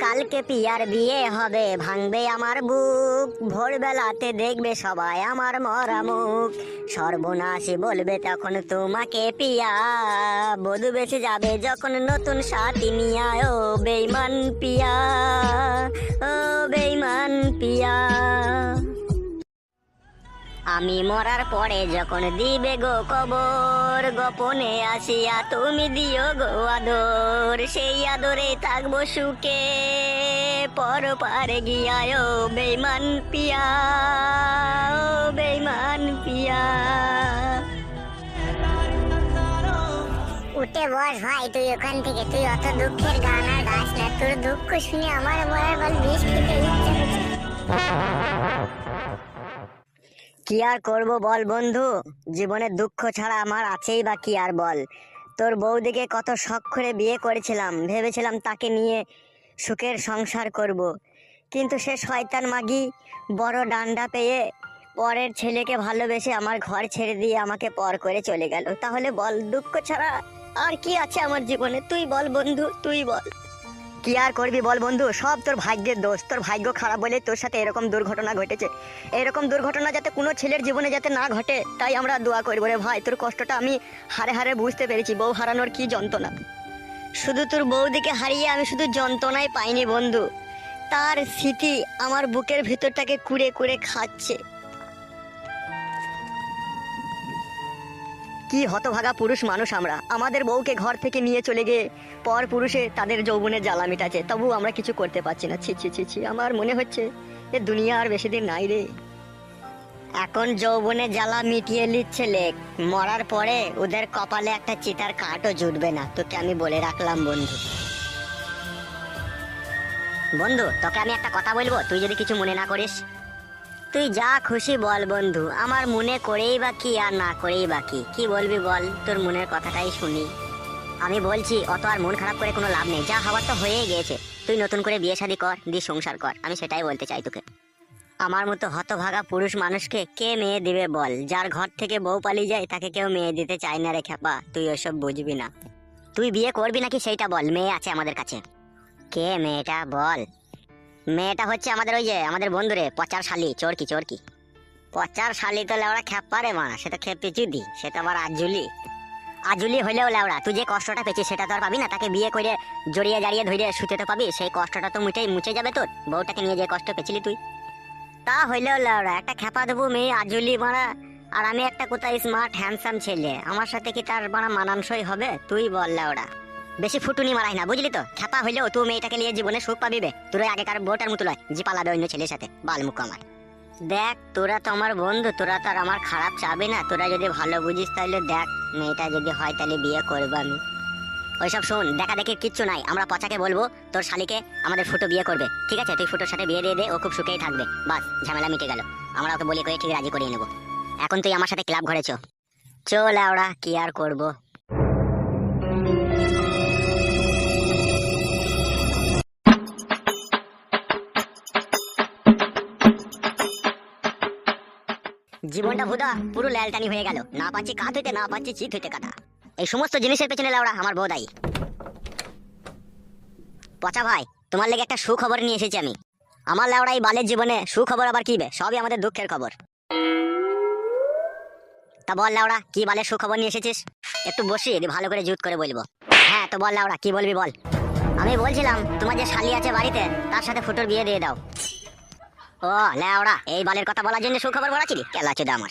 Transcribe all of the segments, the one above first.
কালকে পিয়ার বিয়ে হবে, ভাঙবে আমার বুক। ভোরবেলাতে দেখবে সবাই আমার মরা মুখ। সর্বনাশী বলবে, তখন তোমাকে পিয়া। বধু বেঁচে যাবে যখন নতুন সাথী নিয়া ও বেইমান পিয়া, ও বেইমান পিয়া। আমি মরার পরে যখন দিবে গো কবর, গোপনে আসিয়া তুমি দিও গো আদর। সেই আদরে থাকব সুখে পর পারে গিয়াও বেইমান পিয়া, ও বেইমান পিয়া। উঠে বস ভাই, তুই ওখান থেকে, তুই অত দুঃখের গান আর গাছ না। তোর দুঃখ শুনে আমার মরার বল বিষ খেতে ইচ্ছে। কি আর করব বল বন্ধু? জীবনে দুঃখ ছাড়া আমার আছেই বা কি আর বল? তোর বৌদিকে কত শখ করে বিয়ে করেছিলাম, ভেবেছিলাম তাকে নিয়ে সুখের সংসার করব। কিন্তু সে শয়তান মাগি, বড় ডান্ডা পেয়ে পরের ছেলেকে ভালোবেসে আমার ঘর ছেড়ে দিয়ে আমাকে পর করে চলে গেল। তাহলে বল, দুঃখ ছাড়া আর কি আছে আমার জীবনে? তুই বল বন্ধু, তুই বল। কি আর করবি বল বন্ধু? সব তোর ভাগ্যের দোষ। তোর ভাগ্য খারাপ বলে তোর সাথে এরকম দুর্ঘটনা ঘটেছে। এরকম দুর্ঘটনা যাতে কোনো ছেলের জীবনে যাতে না ঘটে, তাই আমরা দোয়া করব রে ভাই। তোর কষ্টটা আমি হারে হারে বুঝতে পেরেছি। বউ হারানোর কি যন্ত্রণা? শুধু তোর বৌদিকে হারিয়ে আমি শুধু যন্ত্রণাই পাইনি বন্ধু। তার স্মৃতি আমার বুকের ভিতরটাকে কুড়ে কুড়ে খাচ্ছে। কি হতভাগা পুরুষ মানুষ আমরা। আমাদের বউকে ঘর থেকে নিয়ে চলে গিয়ে পর পুরুষে তাদের যৌবনের জ্বালা মিটাচ্ছে তবু আমরা কিছু করতে পারছি না। ছি ছি ছি ছি, আমার মনে হচ্ছে এ দুনিয়া আর বেশি দিন নাই রে। এখন যৌবনে জ্বালা মিটিয়ে নিচ্ছে লেক। মরার পরে ওদের কপালে একটা চিতার কাঠও জুটবে না। তোকে আমি বলে রাখলাম, বন্ধু। বন্ধু, তোকে আমি একটা কথা বলব, তুই যদি কিছু মনে না করিস তুই যা খুশি বল বন্ধু, আমার মনে করেই বা কি আর না করেই বা কি? বলবি বল, তোর মনের কথাটাই শুনি। আমি বলছি, অত আর মন খারাপ করে কোনো লাভ নেই, যা হওয়ার তো হয়েই গিয়েছে। তুই নতুন করে বিয়ে শাদী কর দিয়ে সংসার কর, আমি সেটাই বলতে চাই তোকে। আমার মতো হতভাগা পুরুষ মানুষকে কে মেয়ে দিবে বল? যার ঘর থেকে বউ পালিয়ে যায়, তাকে কেউ মেয়ে দিতে চায় না রে খ্যাপা, তুই ওসব বুঝবি না। তুই বিয়ে করবি নাকি সেইটা বল, মেয়ে আছে আমাদের কাছে। কে মেয়েটা বল? মেয়েটা হচ্ছে আমাদের ওই যে, আমাদের বন্ধুরে, পচার শালি, চোরকি চোরকি। পচার শালি তো লেওড়া খেপা রে মা সেটা খেপে চুদি সেটা আবার আজুলি। আজুলি হইলেও লেওড়া, তুই যে কষ্টটা পেয়েছিস সেটা তো আর পাবি না, তাকে বিয়ে করে জড়িয়ে জারিয়ে ধরে শুতে তো পাবি, সেই কষ্টটা তো মুঠেই মুছে যাবে তোর, বউটাকে নিয়ে যে কষ্ট পেয়েছিলি তুই। তা হইলেও লেওড়া, একটা খেপা দেবো মেয়ে, আজুলি মারা আর আমি একটা কোথায় স্মার্ট হ্যান্ডসাম ছেলে, আমার সাথে কি তার মারা মানানসই হবে? তুই বল লেওড়া। বেশি ফুটুনি মারাই না, বুঝলি তো? খেপা হইলেও তুই মেয়েটাকে নিয়ে জীবনে সুখ পাবি বে। তোর আগেকার বউটার মতো লয় যে পালাবে অন্য ছেলের সাথে, বাল মুখ আমার। দেখ, তোরা তো আমার বন্ধু, তোরা তো আর আমার খারাপ চাবি না, তোরা যদি ভালো বুঝিস তাহলে দেখ, মেয়েটা যদি হয় তাহলে বিয়ে করব আমি। ওইসব শোন, দেখা দেখি কিচ্ছু নাই, আমরা পচাকে বলব, তোর শালিকে আমাদের ফুটো বিয়ে করবে, ঠিক আছে? তুই ফুটোর সাথে বিয়ে দিয়ে দে, ও খুব সুখেই থাকবে, বাস, ঝামেলা মিটে গেল। আমরা ওকে বলি করে ঠিক রাজি করিয়ে নেব। এখন তুই আমার সাথে ক্লাব ঘরে চো চল, আওড়া, কি আর করব? জীবনটা ভুদা, পুরো ল্যালটানি হয়ে গেল। না পাচ্ছি কাত হইতে, না পাচ্ছি চিত হইতে কাটা। এই সমস্ত জিনিসের পেছনে লাউড়া আমার বোধাই পচা ভাই, তোমার লেগে একটা সুখবর নিয়ে এসেছি আমি। আমার লাউড়া এই বালের জীবনে সুখবর আবার কি বে? সবই আমাদের দুঃখের খবর। তা বল লাউড়া কি বালের সুখবর নিয়ে এসেছিস? একটু বসি ভালো করে জুত করে বলব। হ্যাঁ তো বল লাউড়া কি বলবি বল। আমি বলছিলাম, তোমার যে শালি আছে বাড়িতে, তার সাথে ফুটোর বিয়ে দিয়ে দাও। ও এই বালের কথা বলার জন্য সুখবর বলাছিলি কেলা আমার।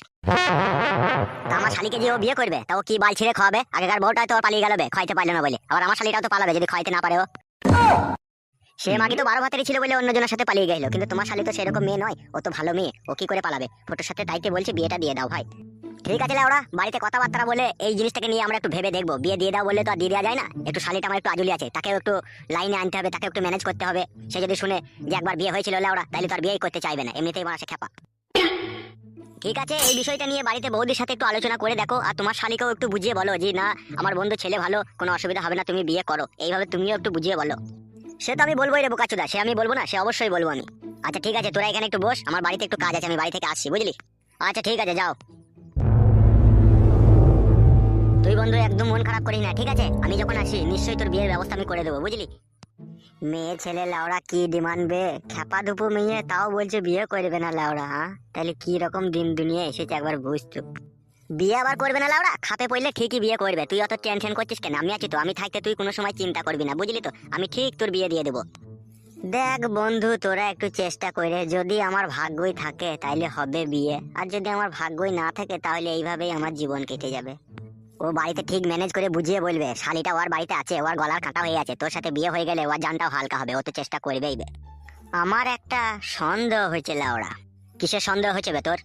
আমার শালিকে যে ও বিয়ে করবে, তা ও কি বাল ছিঁড়ে খাওয়াবে? আগেকার বউটাই তো পালিয়ে গেল বে খাইতে পারল না বলে। আবার আমার শালিটাও তো পালাবে, যদি খাইতে না পারে ও। সে মাকে তো বারো ভাতেরই ছিল বলে অন্যজনের সাথে পালিয়ে গেল, কিন্তু তোমার শালি তো সেরকম মেয়ে নয়, ও তো ভালো মেয়ে, ও কি করে পালাবে? ফটোর সাথে তাইতে বলছে, বিয়েটা দিয়ে দাও ভাই। ঠিক আছে ওরা বাড়িতে কথাবার্তা বলে এই জিনিসটাকে নিয়ে আমরা একটু ভেবে দেখব। বিয়ে দিয়ে দাও বললে তো আর দিয়ে দেওয়া যায় না। একটু শালিটা আমার একটু আজুলি আছে। তাকেও একটু লাইনে আনতে হবে তাকে একটু ম্যানেজ করতে হবে। সে যদি শুনে যে একবার বিয়ে হয়েছিল লাউড়া, তাহলে তো আর বিয়েই করতে চাইবে না। এমনিতেই মারা সে খেপা ঠিক আছে, এই বিষয়টা নিয়ে বাড়িতে বৌদির সাথে একটু আলোচনা করে দেখো। আর তোমার শালিকেও একটু বুঝিয়ে বলো যে, না, আমার বন্ধু ছেলে ভালো, কোনো অসুবিধা হবে না, তুমি বিয়ে করো। এইভাবে তুমিও একটু বুঝিয়ে বলো। সে তো আমি বলবোই রে বোকাচুদা, সে আমি বলব না, সে অবশ্যই বলব আমি। আচ্ছা ঠিক আছে, তোরা এখানে একটু বস, আমার বাড়িতে একটু কাজ আছে, আমি বাড়ি থেকে আসছি, বুঝলি? আচ্ছা ঠিক আছে, যাও। তুই বন্ধু একদম মন খারাপ করিস না, ঠিক আছে? আমি যখন আসি, নিশ্চয়ই তোর বিয়ের ব্যবস্থা আমি করে দেবো, বুঝলি? মেয়ে ছেলে লাউড়া কি ডিমান্ড বে? খেপা দুপু মেয়ে তাও বলছে বিয়ে করবে না লাউড়া হ্যাঁ? তাহলে কি রকম দিন দুনিয়া এসেছে একবার বুঝছ বিয়ে আবার করবে না লাউড়া খাপে পড়লে ঠিকই বিয়ে করবে, তুই অত টেনশন করছিস কেন? আমি আছি তো, আমি থাকতে তুই কোনো সময় চিন্তা করবি না, বুঝলি তো? আমি ঠিক তোর বিয়ে দিয়ে দেবো। দেখ বন্ধু, তোরা একটু চেষ্টা করে, যদি আমার ভাগ্যই থাকে তাইলে হবে বিয়ে, আর যদি আমার ভাগ্যই না থাকে তাহলে এইভাবেই আমার জীবন কেটে যাবে। ও বাড়িতে ঠিক ম্যানেজ করে বুঝিয়ে বলবে, শালিটা ওর বাড়িতে আছে, ওর গলার কাটা হয়ে আছে তোর সাথে বিয়ে হয়ে গেলে ওর জানটাও হালকা হবে, ও তো চেষ্টা করবেই বে। আমার একটা সন্দেহ হয়েছে লাউড়া কিসের সন্দেহ হয়েছে বে তোর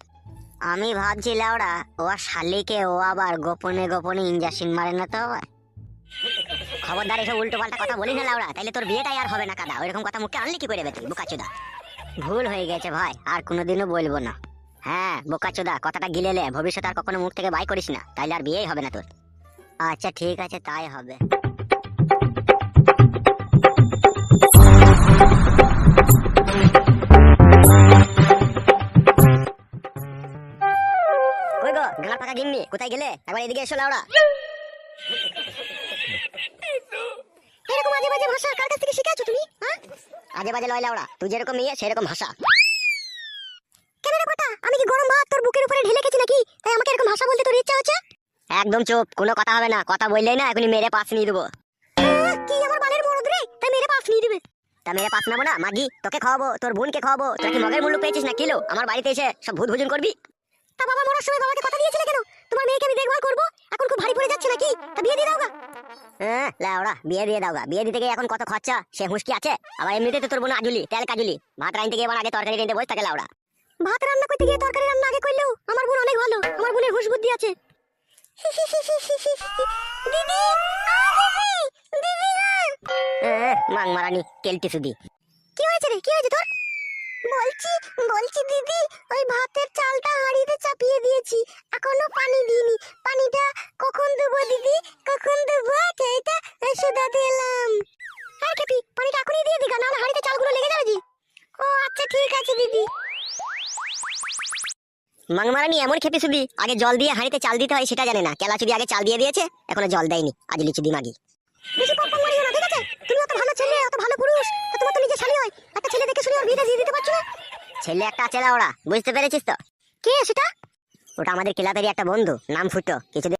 আমি ভাবছি লাউড়া ও শালিকে ও আবার গোপনে গোপনে ইঞ্জেকশন মারে না তো? খবরদার, এসব উল্টো পাল্টা কথা বলিস না লাউড়া, তাইলে তোর বিয়েটাই আর হবে না কাদা, ওইরকম কথা মুখে আনলি কি করে বে তুই, বোকাচুদা ভুল হয়ে গেছে ভাই, আর কোনোদিনও বলব না হ্যাঁ বোকা বোকাচোদা, কথাটা গিলেলে ভবিষ্যতে আর কখনো মুখ থেকে বাই করিস না। তাইলে আর বিয়েই হবে না তোর। আচ্ছা ঠিক আছে, তাই হবে। কোথায় গেলে? একবার এদিকে এসো, লাউড়া। এরকম আজে বাজে ভাষা কার কাছ থেকে শিখেছো তুমি হ্যাঁ? আজে বাজে লয়, লাউড়া। তুই যেরকম মেয়ে, সেরকম ভাষা কেন রে কথা আমি কি গরম ভাত তোর বুকের উপরে ঢেলে গেছি নাকি তাই আমাকে এরকম ভাষা বলতে তোর ইচ্ছা হচ্ছে? একদম চুপ কোনো কথা হবে না। কথা বললেই না এখনই মেরে পাস নিয়ে দেবো। কি আমার বালের মরদ রে? তাই মেরে পাস নিয়ে দিবে। তা মেরে পাস নেব না? মাগি তোকে খাওয়াবো তোর বোনকে খাওয়াবো। তোর কি মগের মূল্য পেয়েছিস না? কিলো আমার বাড়িতে এসে সব ভূত ভোজন করবি? তা বাবা মরার সময় বাবাকে কথা দিয়েছিলে কেন? তোমার মেয়েকে আমি দেখভাল করব? এখন খুব ভারী পড়ে যাচ্ছে নাকি? তা বিয়ে দিয়ে দাও গা। হ্যাঁ লাউড়া বিয়ে দিয়ে দাও গা। বিয়ে দিতে গিয়ে এখন কত খরচা? সে হুঁশকি আছে? আবার এমনিতে তো তোর বোন আজুলি তেল কাজুলি। ভাত রাইনতে গিয়ে এবার আগে তরকারি রেঁধে বসে থাকে লাউড়া। ভাত রান্না করতে গিয়ে তরকারি রান্না আগে করলেও আমার বোন অনেক ভালো। আমার বোনের হুশ বুদ্ধি আছে। দিদি দিদি মাং মারানি কেলটি সুদি। কি হয়েছে রে? কি হয়েছে তোর? বলছি বলছি দিদি ওই ভাতের চালটা হাঁড়িতে চাপিয়ে দিয়েছি। এখনও পানি দিইনি। পানিটা কখন দেবো দিদি? কখন দেবো? সেইটা শুধাতে এলাম হ্যাঁ কেপি পানিটা এখনই দিয়ে দিগা নাহলে হাঁড়িতে চালগুলো লেগে যাবে জি ও আচ্ছা ঠিক আছে দিদি। মাংমারানি এমন খেপে শুধু, আগে জল দিয়ে হাঁড়িতে চাল দিতে হয়, সেটা জানে না। কেলা চুদি আগে চাল দিয়ে দিয়েছে, এখনও জল দেয়নি। আজ লিচু অত ভালো ছেলে একটা ছেলে ওরা, বুঝতে পেরেছিস তো? কে সেটা? ওটা আমাদের ক্লাবেরই একটা বন্ধু, নাম ফুটো। কিছুদিন